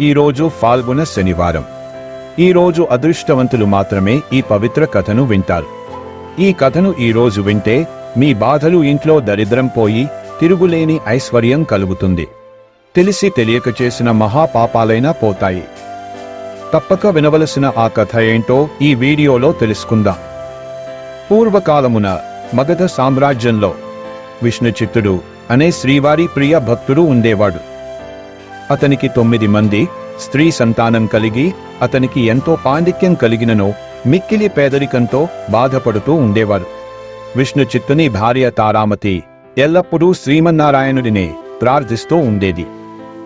ఈరోజు ఫాల్గుణ శనివారం. ఈరోజు అదృష్టవంతులు మాత్రమే ఈ పవిత్ర కథను వింటారు. ఈ కథను ఈరోజు వింటే మీ బాధలు ఇంట్లో దరిద్రం పోయి తిరుగులేని ఐశ్వర్యం కలుగుతుంది. తెలిసి తెలియక చేసిన మహాపాపాలైనా పోతాయి. తప్పక వినవలసిన ఆ కథ ఏంటో ఈ వీడియోలో తెలుసుకుందాం. పూర్వకాలమున మగధ సామ్రాజ్యంలో విష్ణుచిత్తుడు అనే శ్రీవారి ప్రియ భక్తుడు ఉండేవాడు. అతనికి తొమ్మిది మంది స్త్రీ సంతానం కలిగి అతనికి ఎంతో పాండిత్యం కలిగిననో మిక్కిలి పేదరికంతో బాధపడుతూ ఉండేవారు. విష్ణుచిత్తుని భార్య తారామతి ఎల్లప్పుడూ శ్రీమన్నారాయణుడినే ప్రార్థిస్తూ ఉండేది.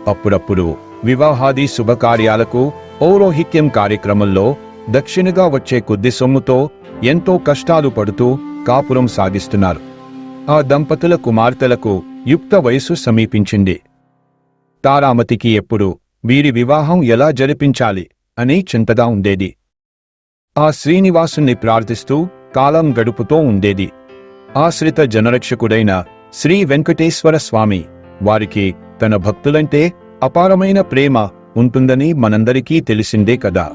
అప్పుడప్పుడు వివాహాది శుభకార్యాలకు పౌరోహిత్యం కార్యక్రమంలో దక్షిణగా వచ్చే కొద్ది సొమ్ముతో ఎంతో కష్టాలు పడుతూ కాపురం సాగిస్తున్నారు. ఆ దంపతుల కుమార్తెలకు యుక్త వయసు సమీపించింది. తారామతికి ఎప్పుడు వీరి వివాహం ఎలా జరిపించాలి అని చింతగా ఉండేది. ఆ శ్రీనివాసుని ప్రార్థిస్తూ కాలం గడుపుతూ ఉండేది. ఆశ్రిత జనరక్షకుడైన శ్రీ వెంకటేశ్వర స్వామి వారికి తన భక్తులంటే అపారమైన ప్రేమ ఉంటుందని మనందరికీ తెలిసిందే కదా.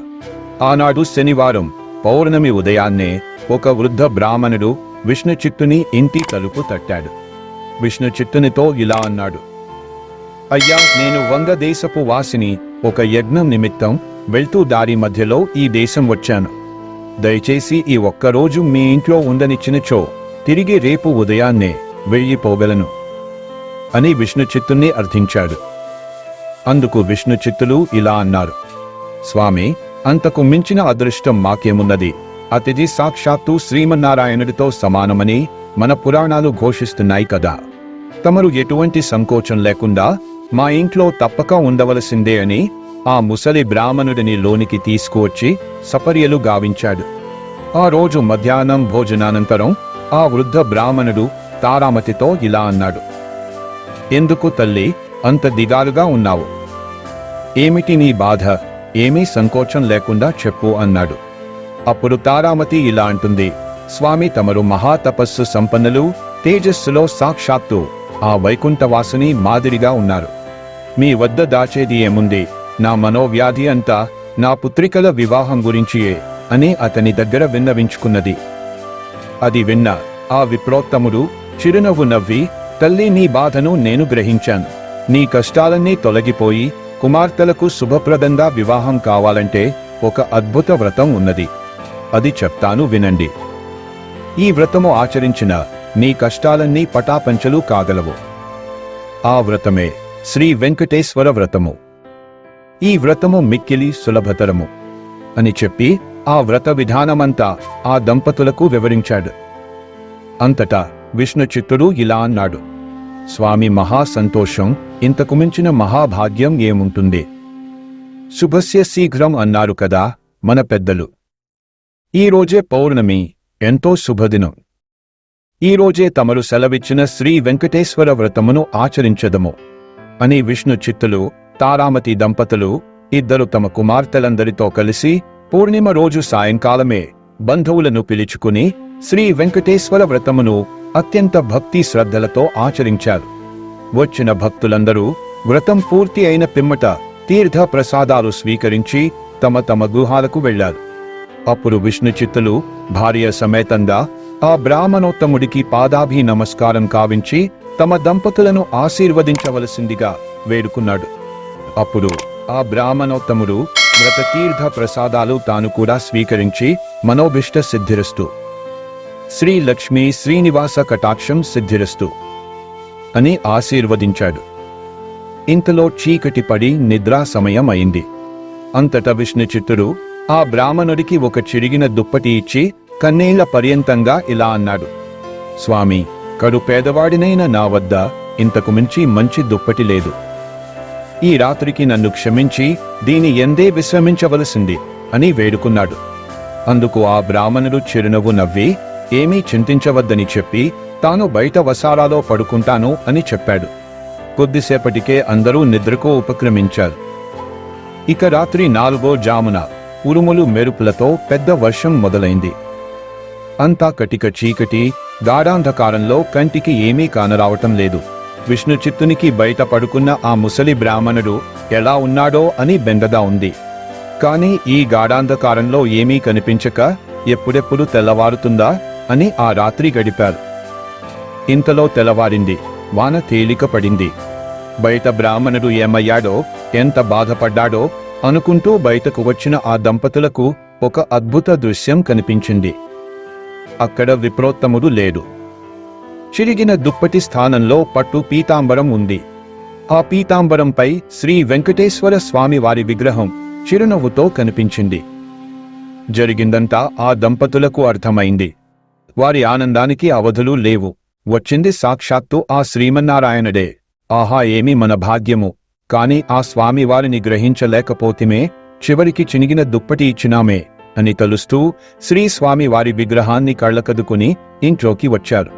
ఆనాడు శనివారం పౌర్ణమి ఉదయాన్నే ఒక వృద్ధ బ్రాహ్మణుడు విష్ణుచిత్తుని ఇంటి తలుపు తట్టాడు. విష్ణుచిత్తునితో ఇలా అన్నాడు. అయ్యా నేను వంగ దేశపు వాసిని ఒక యజ్ఞం నిమిత్తం వెళ్తూ దారి మధ్యలో ఈ దేశం వచ్చాను. దయచేసి ఈ ఒక్కరోజు మీ ఇంట్లో ఉండనిచ్చినచో తిరిగి రేపు ఉదయాన్నే వెళ్ళిపోగలను అని విష్ణుచిత్తుణ్ణి అర్థించాడు. అందుకు విష్ణుచిత్తులు ఇలా అన్నారు స్వామి అంతకు మించిన అదృష్టం మాకేమున్నది? అతిథి సాక్షాత్తు శ్రీమన్నారాయణుడితో సమానమని మన పురాణాలు ఘోషిస్తున్నాయి కదా. తమరు ఎటువంటి సంకోచం లేకుండా మా ఇంట్లో తప్పక ఉండవలసిందే అని ఆ ముసలి బ్రాహ్మణుడిని లోనికి తీసుకువచ్చి సపర్యలు గావించాడు. ఆ రోజు మధ్యాహ్నం భోజనానంతరం ఆ వృద్ధ బ్రాహ్మణుడు తారామతితో ఇలా అన్నాడు. ఎందుకు తల్లి అంత దిగాలుగా ఉన్నావు? ఏమిటి నీ బాధ? ఏమీ సంకోచం లేకుండా చెప్పు అన్నాడు. అప్పుడు తారామతి ఇలా అంటుంది. స్వామి తమరు మహాతపస్సు సంపన్నులు తేజస్సులో సాక్షాత్తు ఆ వైకుంఠవాసుని మాదిరిగా ఉన్నారు. మీ వద్ద దాచేది ఏముంది నా మనోవ్యాధి అంతా నా పుత్రికల వివాహం గురించియే అని అతని దగ్గర విన్నవించుకున్నది. అది విన్న ఆ విప్రోత్తముడు చిరునవ్వు నవ్వి తల్లి నీ బాధను నేను గ్రహించాను. నీ కష్టాలన్నీ తొలగిపోయి కుమార్తెలకు శుభప్రదంగా వివాహం కావాలంటే ఒక అద్భుత వ్రతం ఉన్నది. అది చెప్తాను వినండి. ఈ వ్రతము ఆచరించిన నీ కష్టాలన్నీ పటాపంచలు కాగలవు. ఆ వ్రతమే శ్రీ వెంకటేశ్వర వ్రతము. ఈ వ్రతము మిక్కిలి సులభతరము అని చెప్పి ఆ వ్రత విధానమంతా ఆ దంపతులకు వివరించాడు. అంతటా విష్ణుచిత్తుడు ఇలా అన్నాడు. స్వామి మహా సంతోషం ఇంతకు మించిన మహాభాగ్యం ఏముంటుంది? శుభస్య శీఘ్రం అన్నారు కదా మన పెద్దలు. ఈ రోజే పౌర్ణమి ఎంతో శుభదినం. ఈ రోజే తమరు సెలవిచ్చిన శ్రీ వెంకటేశ్వర వ్రతమును ఆచరించదము. అని విష్ణు చిత్తులు తారామతి దంపతులు ఇద్దరు తమ కుమార్తెలందరితో కలిసి పూర్ణిమ రోజు సాయంకాలమే బంధువులను పిలుచుకుని శ్రీ వెంకటేశ్వర వ్రతమును అత్యంత భక్తి శ్రద్ధలతో ఆచరించారు. వచ్చిన భక్తులందరూ వ్రతం పూర్తి అయిన పిమ్మట తీర్థ ప్రసాదాలు స్వీకరించి తమ తమ గుహాలకు వెళ్ళారు అప్పుడు విష్ణు చిత్తులు భార్య సమేతంగా ఆ బ్రాహ్మణోత్తముడికి పాదాభి నమస్కారం కావించి తమ దంపతులను ఆశీర్వదించవలసిందిగా వేడుకున్నాడు. అప్పుడు ఆ బ్రాహ్మణోత్తముడు వ్రతతీర్థ ప్రసాదాలు తాను కూడా స్వీకరించి మనోభిష్ట సిద్ధిరస్తు. శ్రీ లక్ష్మీ శ్రీనివాస కటాక్షం సిద్ధిరస్తు అని ఆశీర్వదించాడు. ఇంతలో చీకటి పడి నిద్రా సమయం అయింది అంతటా విష్ణుచిత్తుడు ఆ బ్రాహ్మణుడికి ఒక చిరిగిన దుప్పటి ఇచ్చి కన్నీళ్ళ పర్యంతంగా ఇలా అన్నాడు. స్వామి కడు పేదవాడినైన నా వద్ద ఇంతకు మించి మంచి దుప్పటి లేదు. ఈ రాత్రికి నన్ను క్షమించి దీని ఎందే విశ్రమించవలసింది? అని వేడుకున్నాడు. అందుకు ఆ బ్రాహ్మణుడు చిరునవ్వు నవ్వి ఏమీ చింతించవద్దని చెప్పి తాను బయట వసారాలో పడుకుంటాను అని చెప్పాడు. కొద్దిసేపటికే అందరూ నిద్రకు ఉపక్రమించారు. ఇక రాత్రి నాలుగో జామున ఉరుములు మెరుపులతో పెద్ద వర్షం మొదలైంది. అంతా కటిక చీకటి గాఢాంధకారంలో కంటికి ఏమీ కానరావటం లేదు. విష్ణు చిత్తునికి బయట పడుకున్న ఆ ముసలి బ్రాహ్మణుడు ఎలా ఉన్నాడో అని బెంగగా ఉంది. కాని ఈ గాఢాంధకారంలో ఏమీ కనిపించక ఎప్పుడెప్పుడు తెల్లవారుతుందా అని ఆ రాత్రి గడిపారు. ఇంతలో తెల్లవారింది వాన తేలిక పడింది. బయట బ్రాహ్మణుడు ఏమయ్యాడో ఎంత బాధపడ్డాడో అనుకుంటూ బయటకు వచ్చిన ఆ దంపతులకు ఒక అద్భుత దృశ్యం కనిపించింది. అక్కడ విప్రోత్తముడు లేడు. చిరిగిన దుప్పటి స్థానంలో పట్టు పీతాంబరం ఉంది. ఆ పీతాంబరంపై శ్రీ వెంకటేశ్వర స్వామి వారి విగ్రహం చిరునవ్వుతో కనిపించింది. జరిగిందంతా ఆ దంపతులకు అర్థమైంది. వారి ఆనందానికి అవధులు లేవు. వచ్చింది సాక్షాత్తు ఆ శ్రీమన్నారాయణడే. ఆహా ఏమి మన భాగ్యము. కాని ఆ స్వామి వారిని గ్రహించలేకపోతిమే చివరికి చినిగిన దుప్పటి ఇచ్చినామే. అని తలుస్తూ శ్రీ స్వామి వారి విగ్రహాన్ని కళ్ళకదుకుని ఇంట్లోకి వచ్చారు.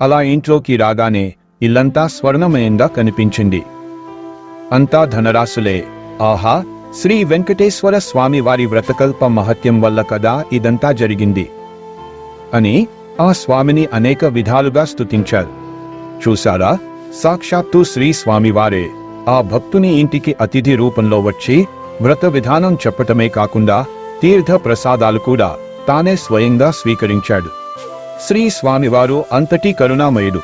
అలా ఇంట్లోకి రాగానే ఇల్లంతా స్వర్ణమయంగా కనిపించింది. అంతా ధనరాశులే. ఆహా! శ్రీ వెంకటేశ్వర స్వామి వారి వ్రతకల్ప మహత్యం వల్ల కదా ఇదంతా జరిగింది. అని ఆ స్వామిని అనేక విధాలుగా స్తుతించారు. చూశారా? సాక్షాత్తు శ్రీ స్వామివారే ఆ భక్తుని ఇంటికి అతిథి రూపంలో వచ్చి వ్రత విధానం చెప్పటమే కాకుండా తీర్థ ప్రసాదాలు కూడా తానే స్వయంగా స్వీకరించాడు. శ్రీ స్వామివారు అంతటి కరుణామయుడు.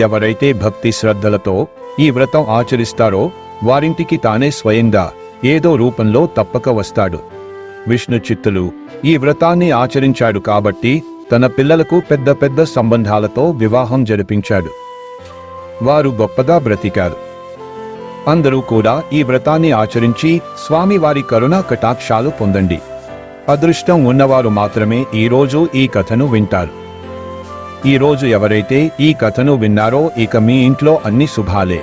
ఎవరైతే భక్తి శ్రద్ధలతో ఈ వ్రతం ఆచరిస్తారో వారింటికి తానే స్వయంగా ఏదో రూపంలో తప్పక వస్తాడు. విష్ణు చిత్తులు ఈ వ్రతాన్ని ఆచరించాడు కాబట్టి తన పిల్లలకు పెద్ద పెద్ద సంబంధాలతో వివాహం జరిపించాడు. వారు గొప్పగా బ్రతికారు. అందరూ కూడా ఈ వ్రతాన్ని ఆచరించి స్వామివారి కరుణా కటాక్షాలు పొందండి. అదృష్టం ఉన్నవారు మాత్రమే ఈరోజు ఈ కథను వింటారు. ఈ రోజు ఎవరైతే ఈ కథను విన్నారో ఇక మీ ఇంట్లో అన్ని శుభాలే.